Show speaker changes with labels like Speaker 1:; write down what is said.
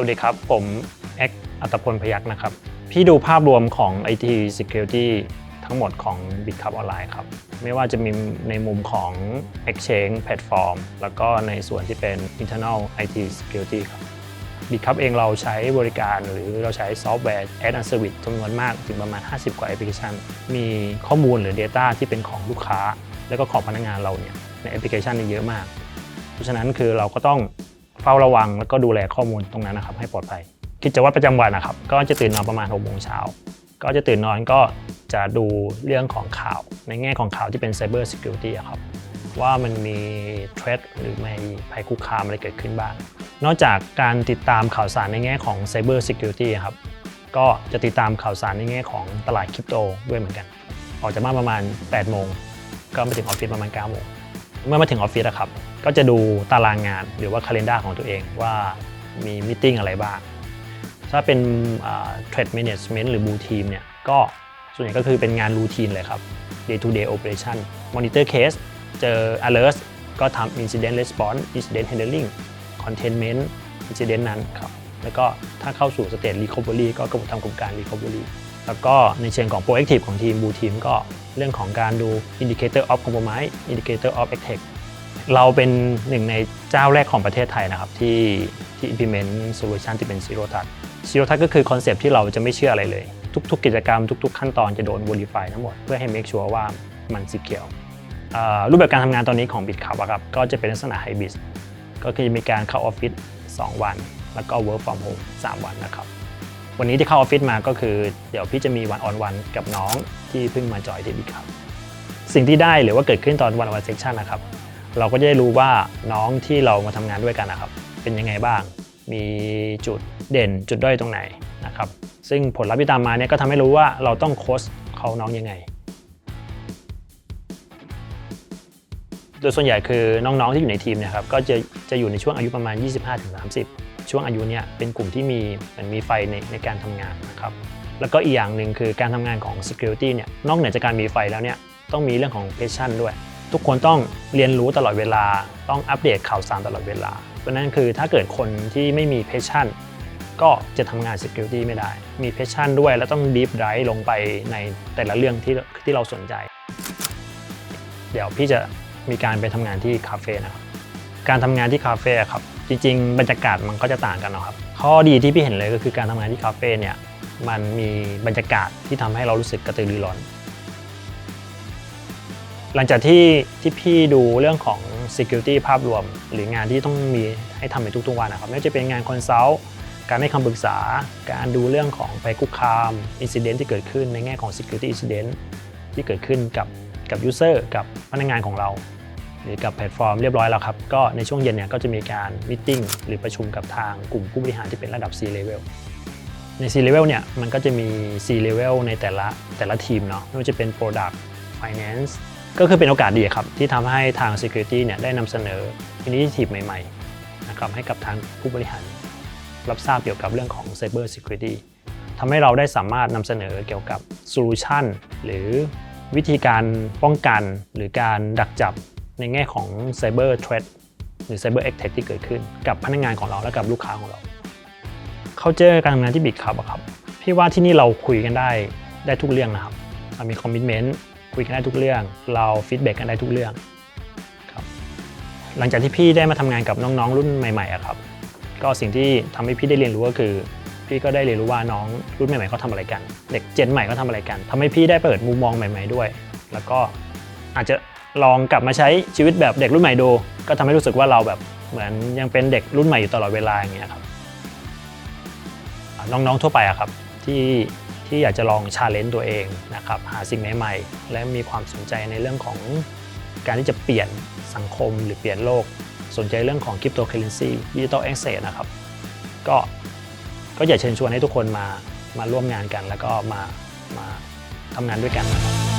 Speaker 1: วัสดีครับ ผมแอคอัตพลพยักษ์นะครับ พี่ดูภาพรวมของ IT Security ทั้งหมดของ BitCup ออนไลน์ครับ ไม่ว่าจะมีในมุมของ Exchange Platform แล้วก็ในส่วนที่เป็น Internal IT Security ครับ BitCup เองเราใช้บริการหรือเราใช้ซอฟต์แวร์ Ad and Service จำนวนมากถึงประมาณ 50 กว่าแอปพลิเคชัน มีข้อมูลหรือ Data ที่เป็นของลูกค้า แล้วก็ของพนักงานเราเนี่ยในแอปพลิเคชันนี่เยอะมาก เพราะฉะนั้นคือเราก็ต้อง เฝ้าระวังแล้วก็ดูแลข้อมูลตรงนั้นนะครับให้ปลอดภัยกิจวัตรประจำวันนะครับ ก็จะตื่นนอนประมาณ6โมงเช้าก็จะตื่นนอนก็จะดูเรื่องของข่าวในแง่ของข่าวที่เป็น Cyber Security อะครับว่ามันมี threat หรือไมีภัยคุกคามอะไรเกิดขึ้นบ้าง นอกจากการติดตามข่าวสารในแง่ของ Cyber Security อะครับก็จะติดตามข่าวสารในแง่ของตลาดคริปโตด้วยเหมือนกัน ออกจากบ้านประมาณ 8 โมง ก็มาถึงออฟฟิศประมาณ 9 โมง เมื่อมาถึงออฟฟิศอะครับ ก็จะดูตารางงานหรือว่าคาล endar ของตัวเองว่ามีมิ팅อะไรบ้าง ถ้าเป็นเทรด management หรือ blue team เนี่ย ก็ส่วนใหญ่ก็คือเป็นงานรูทีนเลยครับ day to day operation monitor case เจอ alert ก็ทำ incident response incident handling containment incident นั้นครับ แล้วก็ถ้าเข้าสู่ state recovery ก็กระบวนทำกระบวนการ recovery แล้วก็ในเชิงของ proactive ของทีม blue team ก็เรื่องของการดู indicator of compromise indicator of attack เราเป็นหนึ่งในเจ้าแรกของประเทศไทยนะครับ ที่ที่ implement solution ที่เป็น zero touch zero touch ก็คือคอนเซปที่เราจะไม่เชื่ออะไรเลย ทุก ๆ กิจกรรมทุก ๆ ขั้นตอนจะโดน verify ทั้งหมด เพื่อให้ make sure ว่ามัน secure รูปแบบการทำงานตอนนี้ของ BitCup ครับก็จะเป็นลักษณะ hybrid ก็คือจะมีการเข้าออฟฟิศ2วัน แล้วก็ work from home 3 วันนะครับ วันนี้ที่เข้าออฟฟิศมาก็คือ เดี๋ยวพี่จะมีวันออนวันกับน้องที่เพิ่งมาจอยที่ BitCup สิ่งที่ได้หรือว่าเกิดขึ้นตอนวันวันเซสชันนะครับ เราก็จะได้รู้ว่าน้องที่เรามาทำงานด้วยกันนะครับ เป็นยังไงบ้าง มีจุดเด่นจุดด้อยตรงไหนนะครับ ซึ่งผลลัพธ์ที่ตามมาเนี่ยก็ทำให้รู้ว่าเราต้องโค้ชเขาน้องยังไง โดยส่วนใหญ่คือน้องๆที่อยู่ในทีมนะครับก็จะจะอยู่ในช่วงอายุประมาณ 25-30 ช่วงอายุเนี่ยเป็นกลุ่มที่มีเหมือนมีไฟในในการทำงานนะครับแล้วก็อีกอย่างหนึ่งคือการทำงานของ Security เนี่ยนอกเหนือจากการมีไฟแล้วเนี่ยต้องมีเรื่องของ Passion ด้วย ทุกคนต้องเรียนรู้ตลอดเวลา ต้องอัปเดตข่าวสารตลอดเวลา เพราะนั้นคือถ้าเกิดคนที่ไม่มี Passion ก็จะทำงาน Security ไม่ได้ มี Passion ด้วย แล้วต้อง Deep Dive ลงไปในแต่ละเรื่องที่ที่เราสนใจ เดี๋ยวพี่จะมีการไปทำงานที่คาเฟ่นะครับ การทำงานที่คาเฟ่ครับ จริงๆ บรรยากาศมันก็จะต่างกันนะครับ ข้อดีที่พี่เห็นเลยก็คือการทำงานที่คาเฟ่เนี่ยมันมีบรรยากาศที่ทำให้เรารู้สึกกระตือรือร้นหลังจากที่ที่พี่ดูเรื่องของ Security ภาพรวม หรืองานที่ต้องมีให้ทำในทุกๆวันนะครับไม่ว่าจะเป็นงานคอนซัลท์การให้คำปรึกษา การดูเรื่องของภัยคุกคามอินซิเดนต์ที่เกิดขึ้นในแง่ของ Security Incident ที่เกิดขึ้นกับกับ User กับพนักงานของเรา รือกับแพลตฟอร์มเรียบร้อยแล้วครับ ก็ในช่วงเย็นเนี่ยก็จะมีการมิ팅หรือประชุมกับทางกลุ่มผู้บริหารที่เป็นระดับ C level ใน C level เนี่ยมันก็จะมี C level ในแต่ละแต่ละทีมเนาะไม่ว่าจะเป็น Product Finance ก็คือเป็นโอกาสดีครับ ที่ทำให้ทาง Security เนี่ยได้นำเสนอ Initiative ใหม่ๆนะครับให้กับทางผู้บริหาร รับทราบเกี่ยวกับเรื่องของ Cyber Security ทำให้เราได้สามารถนำเสนอเกี่ยวกับ Solution หรือวิธีการป้องกันหรือการดักจับ ในแง่ของ Cyber Threat หรือ Cyber Attack ที่เกิดขึ้น กับพนักงานของเราและกับลูกค้าของเราเขาเจอการทำงานที่บิดครับอะครับ พี่ว่าที่นี่เราคุยกันได้ได้ทุกเรื่องนะครับเรามีคอมมิชเมนต์คุยกันได้ทุกเรื่อง เราฟีดแบ็กกันได้ทุกเรื่องครับหลังจากที่พี่ได้มาทำงานกับน้องๆ รุ่นใหม่ๆอะครับ ก็สิ่งที่ทำให้พี่ได้เรียนรู้ก็คือ พี่ก็ได้เรียนรู้ว่าน้องรุ่นใหม่ๆเขาทำอะไรกัน เด็กเจนใหม่เขาทำอะไรกันทำให้พี่ได้เปิดมุมมองใหม่ ๆด้วย แล้วก็อาจจะ ลองกลับมาใช้ชีวิตแบบเด็กรุ่นใหม่ดู ก็ทำให้รู้สึกว่าเราแบบเหมือนยังเป็นเด็กรุ่นใหม่อยู่ตลอดเวลาอย่างเงี้ยครับน้องๆทั่วไปอะครับที่ที่อยากจะลองชาเลนจ์ตัวเองนะครับหาสิ่งใหม่ๆ และมีความสนใจในเรื่องของการที่จะเปลี่ยนสังคมหรือเปลี่ยนโลกสนใจเรื่องของคริปโตเคอเรนซีดิจิตอลแอสเซทนะครับก็ก็อยากเชิญชวนให้ทุกคนมามาร่วมงานกัน แล้วก็มามาทำงานด้วยกันนะครับ